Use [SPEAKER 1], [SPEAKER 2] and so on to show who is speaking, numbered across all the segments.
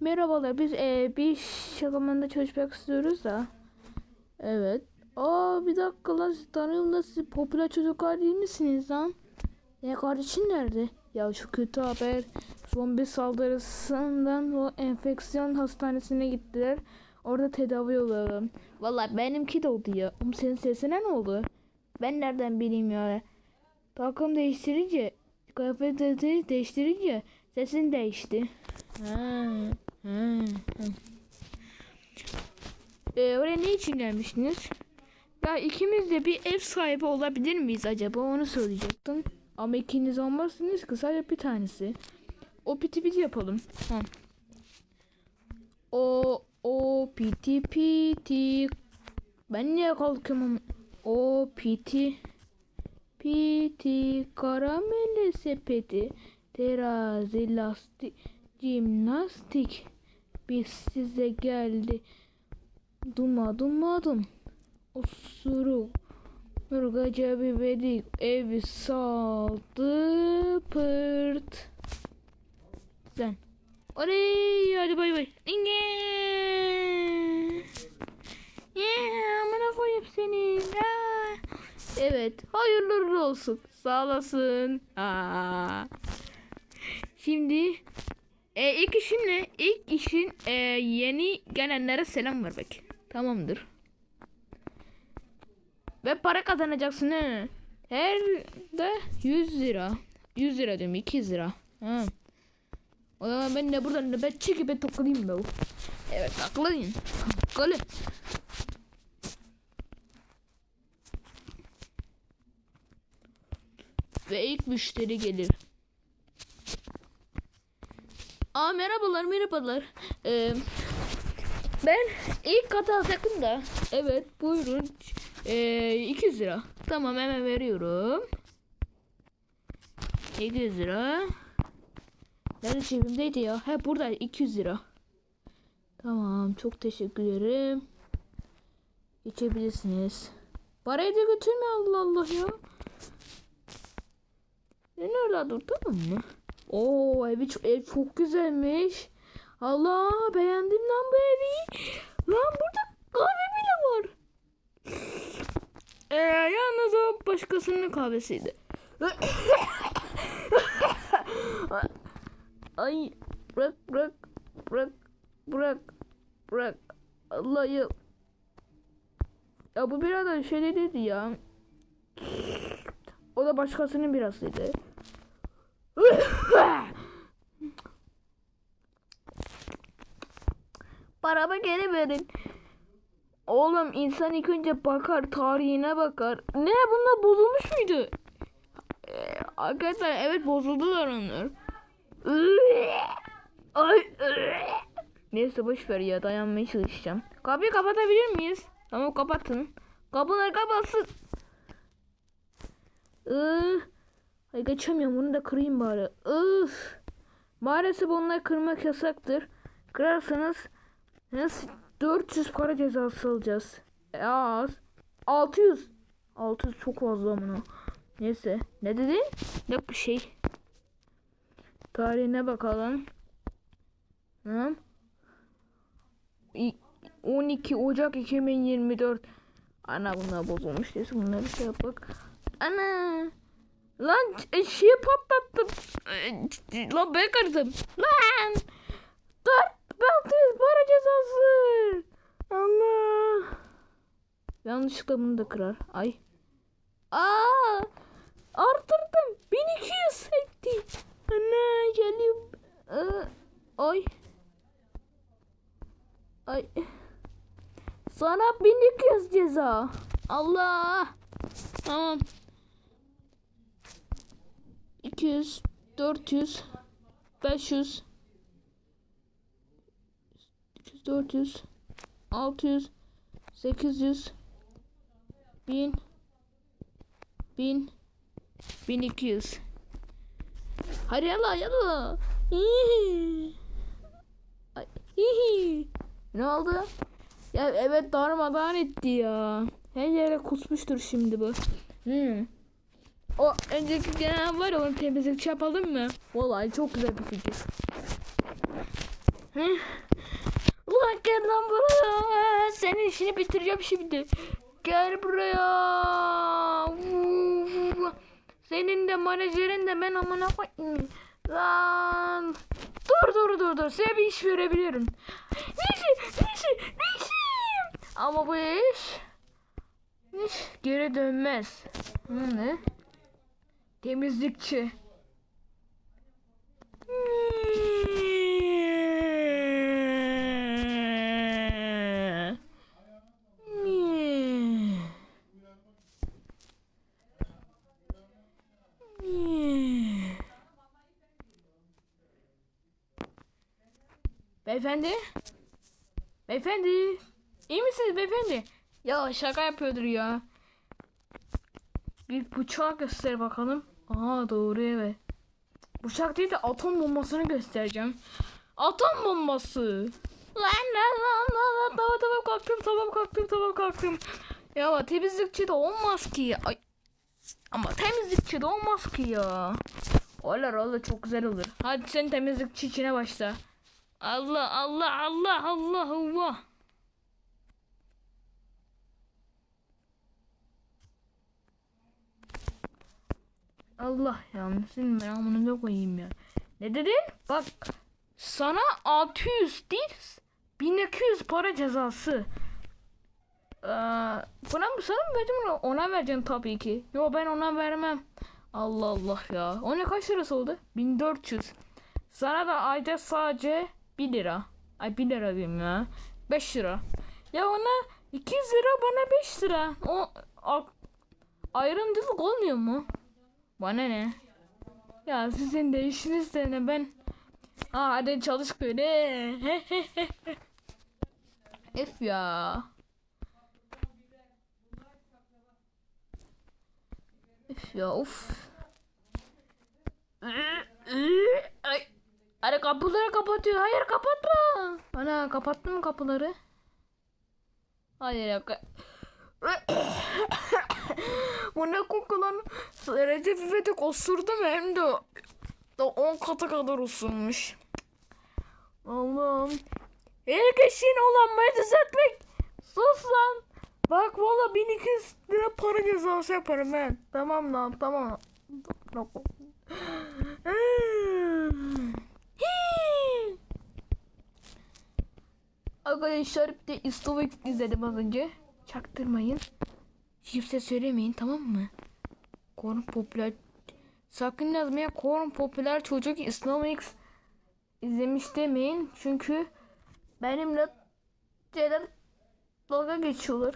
[SPEAKER 1] Merhabalar biz e, bir şakamanda çalışmak istiyoruz da. Evet. Aa bir dakika lan tanıyorum da siz popüler çocuklar değil misiniz lan? Ne kardeşin nerede? Ya şu kötü haber. Zombi saldırısından o enfeksiyon hastanesine gittiler. Orada tedavi oluyorlar. Valla benimki de oldu ya. Oğlum senin sesine ne oldu? Ben nereden bileyim ya? Takım değiştirince, kıyafetleri değiştirince sesin değişti. Ha, Ee, oraya ne için gelmiştiniz? Ya ikimiz de bir ev sahibi olabilir miyiz acaba onu söyleyecektim. Ama ikiniz olmazsınız ki sadece bir tanesi. O piti piti yapalım. Ha. O o piti piti. Ben niye kalkıyorum? O piti piti karamele sepeti terazi lastik jimnastik biz size geldi. Dumadım adım osuruk Mırgaca biberik evi saldı pırt. Sen. Oley hadi bay bay. İnge Yeah amına koyayım seni. Aa. Evet hayırlı olsun. Sağ olasın. Aa. Şimdi e, ilk işim ne? İlk işin e, yeni gelenlere selam vermek. Tamamdır. Ve para kazanacaksın he. Her de 100 lira. 100 lira diyorum 200 lira. Ha. O zaman ben de buradan nöbetçi gibi takılayım be. Evet takılayım. Takılı. Ve ilk müşteri gelir. Aa merhabalar merhabalar. Ee, ben ilk kat alacaktım da. Evet buyurun. Ee, 200 lira. Tamam hemen veriyorum. 200 lira. Nerede cebimdeydi ya? He burada 200 lira. Tamam çok teşekkür ederim. Geçebilirsiniz. Parayı da götürme Allah Allah ya. Ne nerede dur tamam mı? Oo evi çok, ev çok güzelmiş. Allah beğendim lan bu evi. Lan burada kahve bile var. Ee, yalnız o başkasının kahvesiydi. Ay bırak bırak bırak bırak bırak Allah ya. Bu biraz da şey dedi ya. O da başkasının birasıydı. Paramı geri verin. Oğlum insan ilk önce bakar tarihine bakar. Ne bunlar bozulmuş muydu? Ee, arkadaşlar evet bozuldular onlar. Ay. Neyse boş ver ya dayanmaya çalışacağım. Kapıyı kapatabilir miyiz? Tamam kapatın. Kapılar kapatsın. Iıı. Ay geçemiyorum bunu da kırayım bari. Üf. Maalesef onları kırmak yasaktır. Kırarsanız nasıl 400 para cezası alacağız. E, az. 600. 600 çok fazla bunu. Neyse. Ne dedin? Yok bir şey. Tarihine bakalım. Hı? İ- 12 Ocak 2024. Ana bunlar bozulmuş. Neyse bunları şey yapak. Ana. Lan e, şeyi patlattım. E, Lan ben kırdım. Lan. 4600 para cezası. Allah. Yanlışlıkla bunu da kırar. Ay. Aa. Artırdım. 1200 etti. Ana geliyorum. Aa, Ay. Ay. Sana 1200 ceza. Allah. Tamam. 200, 400, 500, 300, 400, 600, 800, 1000, 1000, 1200. Hadi yalla yalla. Ne oldu? Ya evet darmadağın etti ya. Her yere kusmuştur şimdi bu. Hmm. O önceki gelen var onu temizlik yapalım mı? Vallahi çok güzel bir fikir. Hı? Ulan gel lan buraya. Senin işini bitireceğim şimdi. Gel buraya. Senin de menajerin de ben amına koyayım. Lan. Dur dur dur dur. Size bir iş verebilirim. Ne işi? Ne işi? Ne işi? Ama bu iş hiç geri dönmez. Hı, ne? Temizlikçi. Beyefendi? Beyefendi? İyi misiniz beyefendi? Ya şaka yapıyordur ya. Bir bıçağı göster bakalım. Aa doğru evet. Bıçak değil de atom bombasını göstereceğim. Atom bombası. Lan lan lan lan lan tamam tamam kalktım tamam kalktım tamam kalktım. Ya temizlikçi de olmaz ki. Ay. Ama temizlikçi de olmaz ki ya. Olur olur çok güzel olur. Hadi sen temizlikçi içine başla. Allah Allah Allah Allah Allah. Allah ya ben amına koyayım ya. Ne dedin? Bak sana 600 değil 1200 para cezası. Ee, buna mı sana mı vereceğim ona vereceğim tabii ki. Yo ben ona vermem. Allah Allah ya. O ne kaç lirası oldu? 1400. Sana da ayda sadece 1 lira. Ay 1 lira diyeyim ya. 5 lira. Ya ona 200 lira bana 5 lira. O a, ayrımcılık olmuyor mu? Bana ne? Ya sizin de işiniz de ne ben. Aa hadi çalış böyle. F ya. Üf ya uf. Ay. Hadi kapıları kapatıyor. Hayır kapatma. Ana kapattın mı kapıları? Hayır ya. Bu ne koku lan? Recep İvedik osurdu mu hem de da 10 kata kadar osurmuş. Allah'ım. Herkesin olanmayı düzeltmek. Sus lan. Bak valla 1200 lira para cezası yaparım ben. Tamam lan tamam. Arkadaşlar bir de İstovik izledim az önce. Çaktırmayın. Kimse söylemeyin tamam mı? Korn popüler Sakın yazmaya Korn popüler çocuk Islamix izlemiş demeyin. Çünkü benimle şeyler dalga geçiyorlar.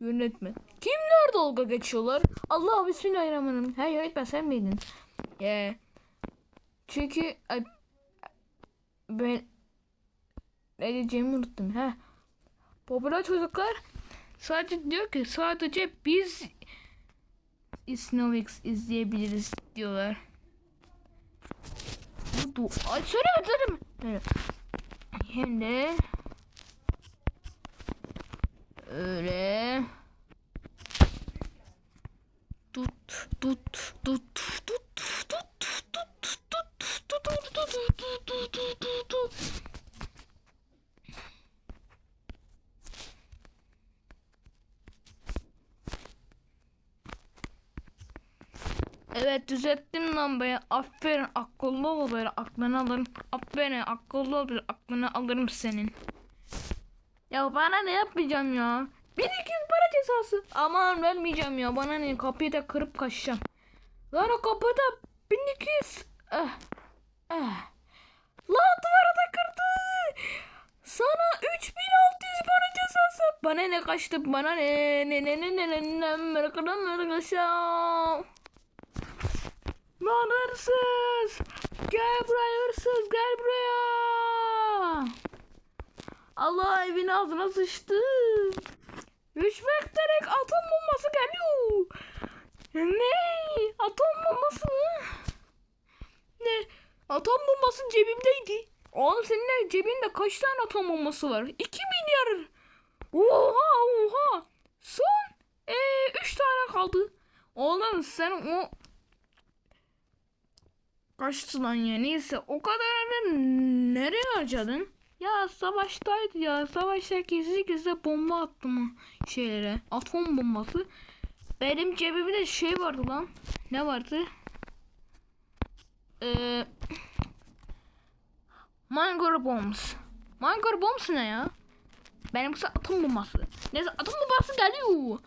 [SPEAKER 1] Yönetmen. Kimler dalga geçiyorlar? Allah bismillahirrahmanirrahim. Ha yönetmen sen miydin? Yeah. Çünkü ben ne diyeceğimi unuttum. Ha. Popüler çocuklar sadece diyor ki sadece biz Snovix izleyebiliriz diyorlar. Bu söyleme söyleme. Hem de Evet düzelttim lambayı. Aferin akıllı ol böyle aklını alırım. Aferin akıllı ol böyle aklını alırım senin. Ya bana ne yapmayacağım ya? 1200 para cezası. Aman vermeyeceğim ya. Bana ne kapıyı da kırıp kaçacağım. Lan o kapıda 1200. Eh. Eh. Lan duvarı da kırdı. Sana 3600 para cezası. Bana ne kaçtı? Bana ne? Ne ne ne ne ne ne ne ne ne Lan hırsız! Gel buraya hırsız gel buraya! Allah evin ağzına sıçtı. Rüşvet direkt atom bombası geliyor. Ne? Atom bombası mı? Ne? Atom bombası cebimdeydi. Oğlum senin cebinde kaç tane atom bombası var? 2 milyar. Oha oha. Son 3 ee, üç tane kaldı. Oğlum sen o kaçtı lan ya. Neyse o kadarını nereye harcadın? Ya savaştaydı ya. Savaşta gizli gizli bomba attım şeylere. Atom bombası. Benim cebimde şey vardı lan. Ne vardı? Eee... Mangor bombs. Mangor bombs ne ya? Benimkisi atom bombası. Neyse atom bombası geliyor.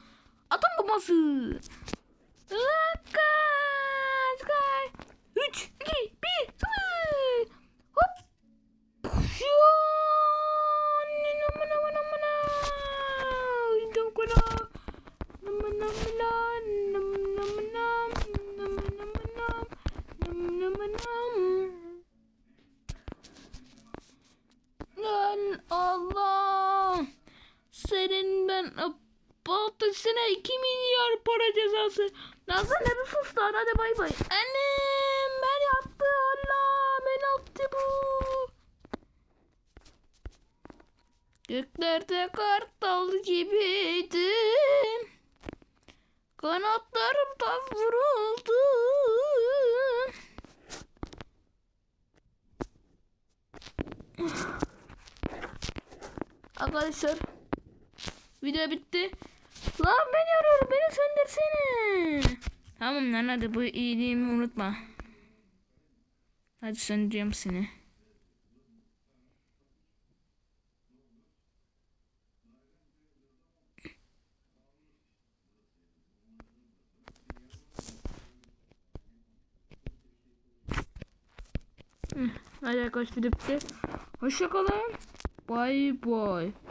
[SPEAKER 1] Atom bombası. Kaç kaç. 3, 2, 1, 0. Hop. Puşu. Namana namana namana. Namana namana namana namana namana Lan Allah. Senin ben Baltasına 2 milyar para cezası. Nazlı ne bir sus lan hadi bay bay. Annem ben yaptı Allah ben yaptı bu. Göklerde kartal gibiydim. Kanatlarımdan vuruldu. Arkadaşlar video bitti. Lan ben arıyorum beni söndürsene. Tamam lan hadi bu iyiliğimi unutma. Hadi söndüreceğim seni. Hadi arkadaşlar bitti. Hoşçakalın. Bye bye.